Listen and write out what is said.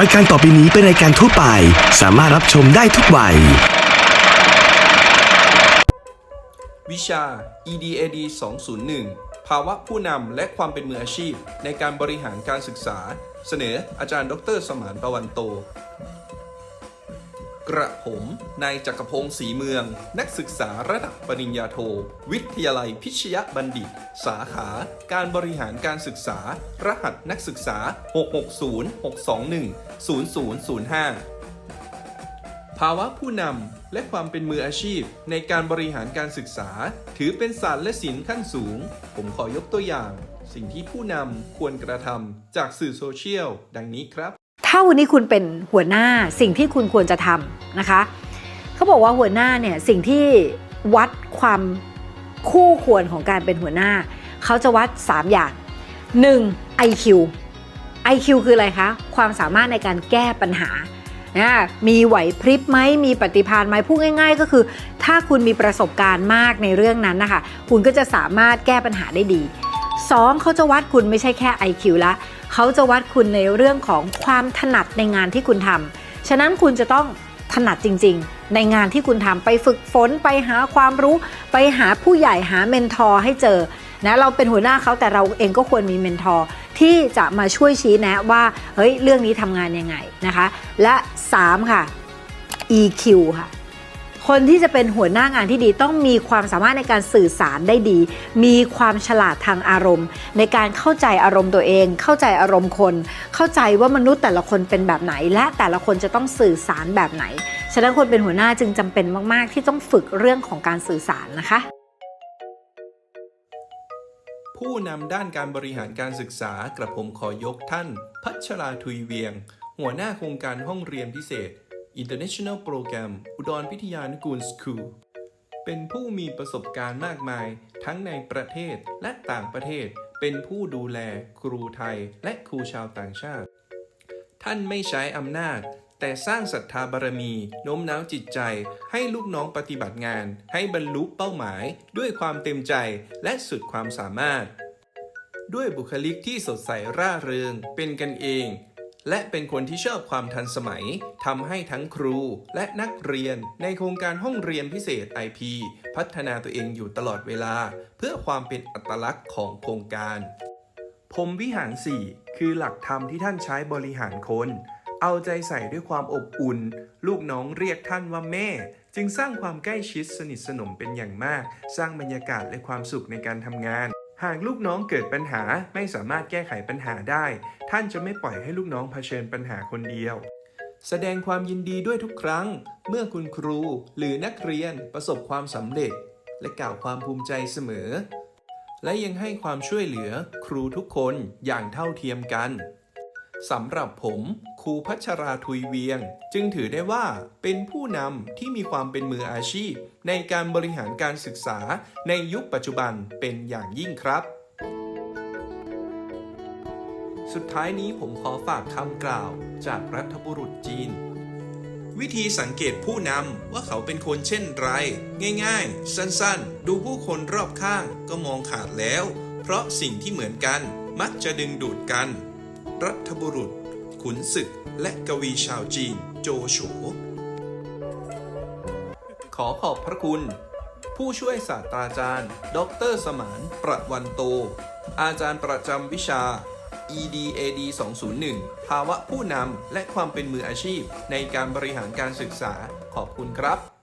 รายการต่อไปนี้เป็นรายการทั่วไป สามารถรับชมได้ทุกวัย วิชา EDAD 201 ภาวะผู้นำและความเป็นมืออาชีพ ในการบริหารการศึกษา เสนออาจารย์ดร สมานประวันโต กระผมนายจักรพงศ์ศรีเมือง นักศึกษาระดับปริญญาโท วิทยาลัยพิชยบัณฑิต สาขา การบริหารการศึกษา รหัสนักศึกษา 660-621-0005 ภาวะผู้นำและความเป็นมืออาชีพในการบริหารการศึกษา ถือเป็นศาสตร์และศิลป์ขั้นสูง ผมขอยกตัวอย่าง สิ่งที่ผู้นำควรกระทำจากสื่อโซเชียล ดังนี้ครับ ถ้าวันนี้คุณเป็นหัวหน้าสิ่งที่คุณควรจะทำนะคะเขาบอกว่าหัวหน้าเนี่ยสิ่งที่วัดความคู่ควรของการเป็นหัวหน้า เขาจะวัด 3 อย่าง 1. IQ IQ คืออะไรคะ ความสามารถในการแก้ปัญหานะมีไหวพริบไหมมีปฏิภาณไหมพูดง่าย ๆ ก็คือ ถ้าคุณมีประสบการณ์มากในเรื่องนั้นนะคะ คุณก็จะสามารถแก้ปัญหาได้ดี 2. เขาจะวัดคุณไม่ใช่แค่ IQ ละเขาจะวัดคุณในเรื่องของความถนัดในงานที่คุณทำฉะนั้นคุณจะต้องถนัดจริง ๆ ในงานที่คุณทำไปฝึกฝนไปหาความรู้ ไปหาผู้ใหญ่หาเมนทอร์ให้เจอนะเราเป็นหัวหน้าเขาแต่เราเองก็ควรมีเมนทอร์ที่จะมาช่วยชี้แนะว่าเฮ้ยเรื่องนี้ทำงานยังไงนะคะ และ 3 ค่ะ EQ ค่ะ คนที่จะเป็นหัวหน้างานที่ดีต้องมีความสามารถในการสื่อสารได้ดี มีความฉลาดทางอารมณ์ ในการเข้าใจอารมณ์ตัวเอง เข้าใจอารมณ์คน เข้าใจว่ามนุษย์แต่ละคนเป็นแบบไหน และแต่ละคนจะต้องสื่อสารแบบไหน ฉะนั้นคนเป็นหัวหน้าจึงจำเป็นมาก ๆ ที่ต้องฝึกเรื่องของการสื่อสารนะคะ ผู้นำด้านการบริหารการศึกษากระผมขอยกท่าน พัชราทุยเวียง หัวหน้าโครงการห้องเรียนพิเศษ International Program อุดรพิทยานุกูลสคูลเป็นผู้มีประสบการณ์มากมาย ทั้งในประเทศและต่างประเทศ เป็นผู้ดูแล ครูไทย และครูชาวต่างชาติ ท่านไม่ใช้อำนาจ แต่สร้างศรัทธาบารมีโน้มน้าวจิตใจ ให้ลูกน้องปฏิบัติงาน ให้บรรลุเป้าหมาย ด้วยความเต็มใจและสุดความสามารถ ด้วยบุคลิกที่สดใสร่าเริง เป็นกันเอง และเป็นคนที่ชอบความทันสมัยทำให้ทั้งครูและนักเรียนในโครงการห้องเรียนพิเศษ IP พัฒนาตัวเองอยู่ตลอดเวลา เพื่อความเป็นอัตลักษณ์ของโครงการพรมวิหาร 4 คือหลักธรรมที่ท่านใช้บริหารคน เอาใจใส่ด้วยความอบอุ่น ลูกน้องเรียกท่านว่าแม่ จึงสร้างความใกล้ชิดสนิทสนมเป็นอย่างมาก สร้างบรรยากาศและความสุขในการทำงาน หากลูกน้องเกิดปัญหาไม่สามารถแก้ไขปัญหาได้ ท่านจะไม่ปล่อยให้ลูกน้องเผชิญปัญหาคนเดียว แสดงความยินดีด้วยทุกครั้ง เมื่อคุณครูหรือนักเรียนประสบความสำเร็จ และกล่าวความภูมิใจเสมอ และยังให้ความช่วยเหลือครูทุกคนอย่างเท่าเทียมกัน สำหรับผมครูพัชราทุยเวียง จึงถือได้ว่าเป็นผู้นำที่มีความเป็นมืออาชีพ ในการบริหารการศึกษาในยุคปัจจุบันเป็นอย่างยิ่งครับ สุดท้ายนี้ผมขอฝากคำกล่าวจากรัฐบุรุษจีน วิธีสังเกตผู้นำว่าเขาเป็นคนเช่นไร ง่ายๆ สั้นๆ ดูผู้คนรอบข้างก็มองขาดแล้ว เพราะสิ่งที่เหมือนกันมักจะดึงดูดกัน รัฐบุรุษ ขุนศึก และกวีชาวจีน โจโฉ ขอขอบพระคุณ ผู้ช่วยศาสตราจารย์ ดร สมานประวันโต อาจารย์ประจำวิชา EDAD 201 ภาวะผู้นำและความเป็นมืออาชีพในการบริหารการศึกษา ขอบคุณครับ